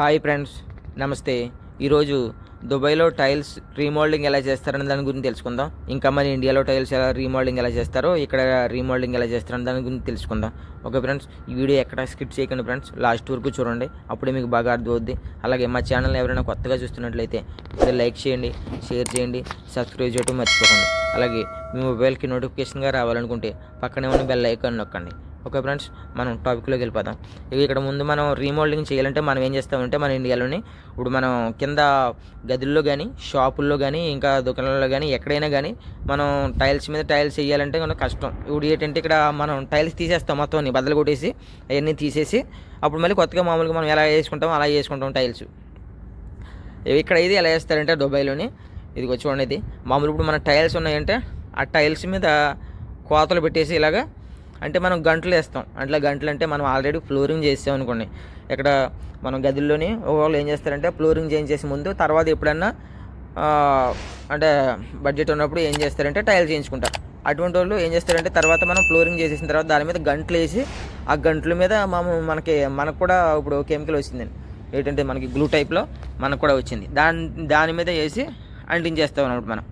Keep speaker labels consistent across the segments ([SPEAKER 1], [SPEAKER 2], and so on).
[SPEAKER 1] Hi friends నమస్తే. ఈరోజు దుబాయ్లో టైల్స్ రీమోల్డింగ్ ఎలా చేస్తారని దాని గురించి తెలుసుకుందాం. ఇంకా మన ఇండియాలో టైల్స్ ఎలా రీమోల్డింగ్ ఎలా చేస్తారో ఇక్కడ రీమోల్డింగ్ ఎలా చేస్తారని దాని గురించి తెలుసుకుందాం. ఓకే ఫ్రెండ్స్ ఈ వీడియో ఎక్కడ స్కిప్ చేయకండి ఫ్రెండ్స్ లాస్ట్ వరకు చూడండి. అప్పుడే మీకు బాగా అర్థమవుద్ది. అలాగే మా ఛానల్ ఎవరైనా కొత్తగా చూస్తున్నట్లయితే లైక్ చేయండి షేర్ చేయండి సబ్స్క్రైబ్ చేయడం మర్చిపోకండి. అలాగే మీ మొబైల్కి నోటిఫికేషన్గా రావాలనుకుంటే పక్కనే ఉన్న బెల్ ఐకాన్ నొక్కండి. ఓకే ఫ్రెండ్స్ మనం టాపిక్లోకి వెళ్ళిపోదాం. ఇక ఇక్కడ ముందు మనం రీమోల్డింగ్ చేయాలంటే మనం ఏం చేస్తామంటే మన ఇండియాలోని ఇప్పుడు మనం కింద గదుల్లో కానీ షాపుల్లో కానీ ఇంకా దుకాణాల్లో కానీ ఎక్కడైనా కానీ మనం టైల్స్ మీద టైల్స్ వేయాలంటే మనకు కష్టం. ఇప్పుడు ఏంటంటే ఇక్కడ మనం టైల్స్ తీసేస్తాం మొత్తం అన్ని బద్దలు కొట్టేసి అవన్నీ తీసేసి అప్పుడు మళ్ళీ కొత్తగా మామూలుగా మనం ఎలా వేసుకుంటాం అలా వేసుకుంటాం టైల్స్ ఇక్కడ ఇది ఎలా వేస్తారంటే దుబాయ్లోని ఇది చూడండి ఇది. మామూలు ఇప్పుడు మన టైల్స్ ఉన్నాయంటే ఆ టైల్స్ మీద కోతలు పెట్టేసి ఇలాగా అంటే మనం గంటలు వేస్తాం. అట్లా గంటలు అంటే మనం ఆల్రెడీ ఫ్లోరింగ్ చేసాం అనుకోండి. ఇక్కడ మనం గదుల్లోని ఒకళ్ళు ఏం చేస్తారంటే ఫ్లోరింగ్ చేయించేసి ముందు తర్వాత ఎప్పుడన్నా అంటే బడ్జెట్ ఉన్నప్పుడు ఏం చేస్తారంటే టైల్ చేయించుకుంటారు. అటువంటి వాళ్ళు ఏం చేస్తారంటే తర్వాత మనం ఫ్లోరింగ్ చేసేసిన తర్వాత దాని మీద గంటలు వేసి ఆ గంటల మీద మనం మనకి మనకు కూడా ఇప్పుడు కెమికల్ వచ్చిందండి ఏంటంటే మనకి గ్లూ టైప్లో మనకు కూడా వచ్చింది. దాని దాని మీద వేసి అంటించేస్తాం అన్నమాట మనం.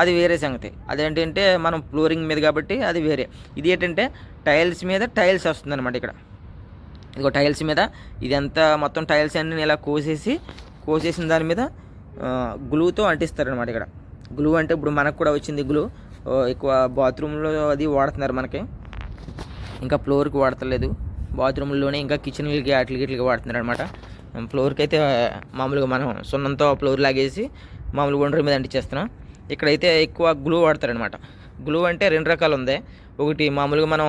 [SPEAKER 1] అది వేరే సంగతి. అదేంటంటే మనం ఫ్లోరింగ్ మీద కాబట్టి అది వేరే. ఇది ఏంటంటే టైల్స్ మీద టైల్స్ వస్తుంది అనమాట ఇక్కడ. ఇదిగో టైల్స్ మీద ఇదంతా మొత్తం టైల్స్ అన్ని ఇలా కోసేసి కోసేసిన దాని మీద గ్లూతో అంటిస్తారనమాట ఇక్కడ. గ్లూ అంటే ఇప్పుడు మనకు కూడా వచ్చింది గ్లూ. ఎక్కువ బాత్రూంలో అది వాడుతున్నారు మనకి. ఇంకా ఫ్లోర్కి వాడతలేదు. బాత్రూంలోనే ఇంకా కిచెన్లకి అట్లకి ఇట్లకి వాడుతున్నారు అనమాట ఫ్లోర్కి అయితే మామూలుగా మనం సున్నంతో ఫ్లోర్ లాగేసి మామూలుగా ఒండ్రి మీద అంటించేస్తున్నాం. ఇక్కడైతే ఎక్కువ గ్లూ వాడతారనమాట గ్లూ అంటే రెండు రకాలు ఉంది. ఒకటి మామూలుగా మనం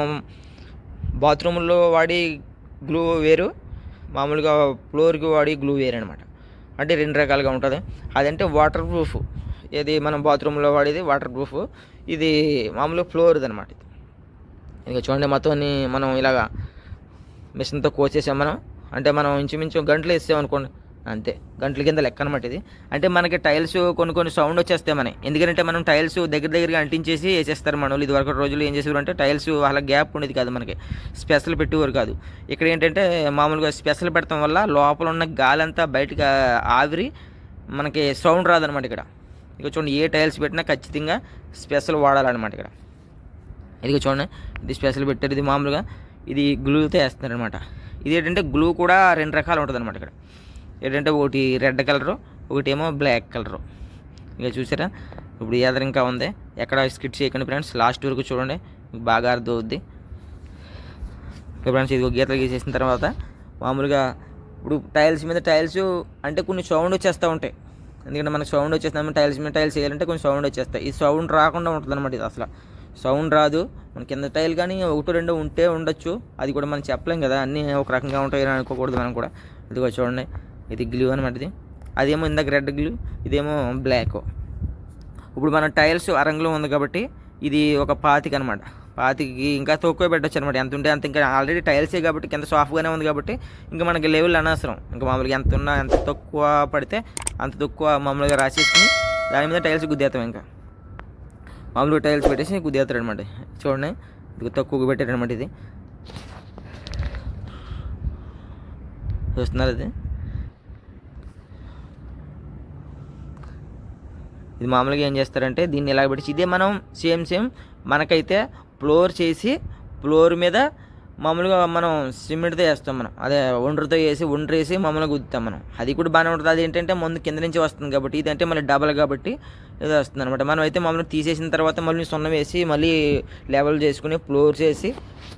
[SPEAKER 1] బాత్రూంలో వాడి గ్లూ వేరు మామూలుగా ఫ్లోర్కి వాడి గ్లూ వేరు అనమాట అంటే రెండు రకాలుగా ఉంటుంది. అదంటే వాటర్ ప్రూఫ్ ఇది మనం బాత్రూంలో వాడేది వాటర్ ప్రూఫ్ ఇది మామూలుగా ఫ్లోర్ది అనమాట ఇది చూడండి మొత్తం మనం ఇలాగా మిషన్తో కోసేసాం మనం. అంటే మనం ఇంచుమించు గంటలు వేసాం అనుకోండి. అంతే. గంటల కింద లెక్క అనమాట ఇది. అంటే మనకి టైల్స్ కొన్ని కొన్ని సౌండ్ వచ్చేస్తాయి మనకి. ఎందుకంటే మనం టైల్స్ దగ్గర దగ్గరగా అంటించేసి వేసేస్తారు మనం ఇది వరకు రోజులు ఏం చేసేవారు అంటే టైల్స్ అలా గ్యాప్ ఉండేది కాదు మనకి. స్పెషల్ పెట్టేవారు కాదు. ఇక్కడ ఏంటంటే మామూలుగా స్పెషల్ పెడతాం వల్ల లోపల ఉన్న గాలి అంతా బయటకు ఆవిరి మనకి సౌండ్ రాదనమాట ఇక్కడ. ఇక చూడండి ఏ టైల్స్ పెట్టినా ఖచ్చితంగా స్పెషల్ వాడాలన్నమాట ఇక్కడ. ఇది చూడండి ఇది స్పెషల్ పెట్టారు. ఇది మామూలుగా ఇది గ్లూతో వేస్తున్నారు అనమాట ఇది ఏంటంటే గ్లూ కూడా రెండు రకాలు ఉంటుంది అనమాట ఇక్కడ. ఏంటంటే ఒకటి రెడ్ కలరు ఒకటి ఏమో బ్లాక్ కలరు. ఇక చూసారా? ఇప్పుడు ఎదర ఇంకా ఉంది. ఎక్కడ స్కిట్ చేయకండి ఫ్రెండ్స్. లాస్ట్ వరకు చూడండి. బాగా అర్థం అవుద్ది ఫ్రెండ్స్ ఇది గీతలు గీసేసిన తర్వాత మామూలుగా ఇప్పుడు టైల్స్ మీద టైల్స్ అంటే కొన్ని సౌండ్ వచ్చేస్తూ ఉంటాయి. ఎందుకంటే మనకు సౌండ్ వచ్చేస్తాము టైల్స్ మీద టైల్స్ వేయాలంటే కొంచెం సౌండ్ వచ్చేస్తాయి. ఈ సౌండ్ రాకుండా ఉంటుంది అనమాట ఇది అసలు. సౌండ్ రాదు. మన కింద టైల్ కానీ ఒకటి రెండు ఉంటే ఉండొచ్చు. అది కూడా మనం చెప్పలేం కదా. అన్నీ ఒక రకంగా ఉంటాయి అని అనుకోకూడదు మనం కూడా. ఇదిగో చూడండి. ఇది గ్లూ అనమాట ఇది. అదేమో ఇందాక రెడ్ గ్లూ ఇదేమో బ్లాక్ ఇప్పుడు మన టైల్స్ అరంగులో ఉంది కాబట్టి ఇది ఒక పాతిక అనమాట పాతికి ఇంకా తక్కువ పెట్టచ్చు అనమాట ఎంత ఉంటే అంత ఇంకా ఆల్రెడీ టైల్సే కాబట్టి కింద సాఫ్ట్గానే ఉంది కాబట్టి ఇంకా మనకి లెవెల్ అనవసరం. ఇంకా మామూలుగా ఎంత ఉన్నా ఎంత తక్కువ పడితే అంత తక్కువ మామూలుగా రాసేసుకుని దాని మీద టైల్స్ గుద్దేస్తాం ఇంకా. మామూలుగా టైల్స్ పెట్టేసి గుద్దేస్తాడు అనమాట చూడండి ఇది తక్కువ పెట్టాడు అనమాట ఇది. చూస్తున్నారు అది ఇది మామూలుగా ఏం చేస్తారంటే దీన్ని ఇలా పెట్టి ఇదే మనం సేమ్ సేమ్ మనకైతే ఫ్లోర్ చేసి ఫ్లోర్ మీద మామూలుగా మనం సిమెంట్తో వేస్తాం మనం. అదే ఒండ్రతో వేసి ఒండ్రు వేసి మామూలుగా గుద్దుతాం మనం. అది కూడా బాగానే ఉంటుంది. అది ఏంటంటే ముందు కింద నుంచి వస్తుంది కాబట్టి ఇదంటే మళ్ళీ డబల్ కాబట్టి ఇది వస్తుంది అనమాట మనం అయితే మామూలుగా తీసేసిన తర్వాత మళ్ళీ సున్నం వేసి మళ్ళీ లెవెల్ చేసుకుని ఫ్లోర్ చేసి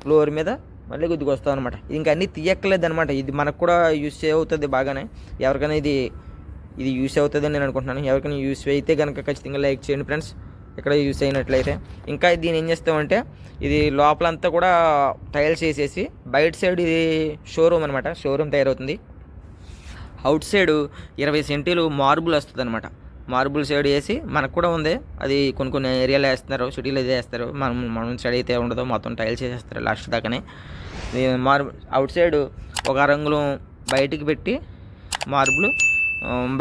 [SPEAKER 1] ఫ్లోర్ మీద మళ్ళీ గుద్దుకొస్తాం అనమాట ఇంకా అన్నీ తీయక్కలేదు అనమాట ఇది మనకు కూడా యూస్ అవుతుంది బాగానే. ఎవరికైనా ఇది ఇది యూస్ అవుతుందని నేను అనుకుంటున్నాను. ఎవరికైనా యూస్ అయితే కనుక ఖచ్చితంగా లైక్ చేయండి ఫ్రెండ్స్ ఇక్కడ యూస్ అయినట్లయితే. ఇంకా దీన్ని ఏం చేస్తామంటే ఇది లోపలంతా కూడా టైల్స్ వేసేసి బయట సైడ్ ఇది షోరూమ్ అనమాట షోరూమ్ తయారవుతుంది. అవుట్ సైడ్ ఇరవై సెంటీలు మార్బుల్ వస్తుంది అనమాట మార్బుల్ సైడ్ వేసి మనకు కూడా ఉంది. అది కొన్ని కొన్ని ఏరియాలో వేస్తున్నారు. సిటీలో ఇది వేస్తారు. మనం మనం సైడ్ అయితే ఉండదు. మొత్తం టైల్స్ వేసేస్తారు లాస్ట్ దాకానే. మార్బుల్ అవుట్ సైడ్ ఒక రంగులు బయటికి పెట్టి మార్బుల్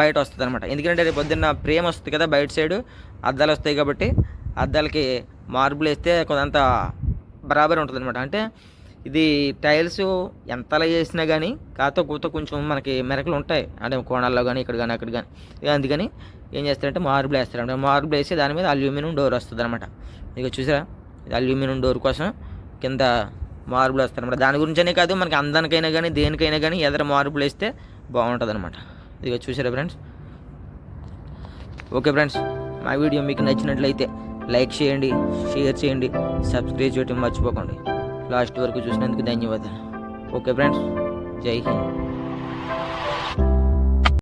[SPEAKER 1] బయట వస్తుంది అనమాట ఎందుకంటే రేపు పొద్దున్న ప్రేమ వస్తుంది కదా బయట సైడ్ అద్దాలు వస్తాయి కాబట్టి అద్దాలకి మార్బుల్ వేస్తే కొంత బరాబర్ ఉంటుంది అనమాట అంటే ఇది టైల్స్ ఎంతలా చేసినా కానీ కాతో కూత కొంచెం మనకి మెరకలు ఉంటాయి. అంటే కోణాల్లో కానీ ఇక్కడ కానీ అక్కడ కానీ అందుకని ఏం చేస్తారంటే మార్బుల్ వేస్తారు మార్బుల్ వేసి దాని మీద అల్యూమినియం డోర్ వస్తుంది అనమాట ఇక చూసారా? ఇది అల్యూమినియం డోర్ కోసం కింద మార్బుల్ వస్తారనమాట దాని గురించనే కాదు మనకి అందానికైనా కానీ దేనికైనా కానీ ఎదర మార్బుల్ వేస్తే బాగుంటుంది అనమాట ఇదిగో చూసారా ఫ్రెండ్స్ ఓకే ఫ్రెండ్స్ మా వీడియో మీకు నచ్చినట్లయితే లైక్ చేయండి షేర్ చేయండి సబ్స్క్రైబ్ చేయడం మర్చిపోకండి. లాస్ట్ వరకు చూసినందుకు ధన్యవాదాలు. ఓకే ఫ్రెండ్స్ జై హింద్.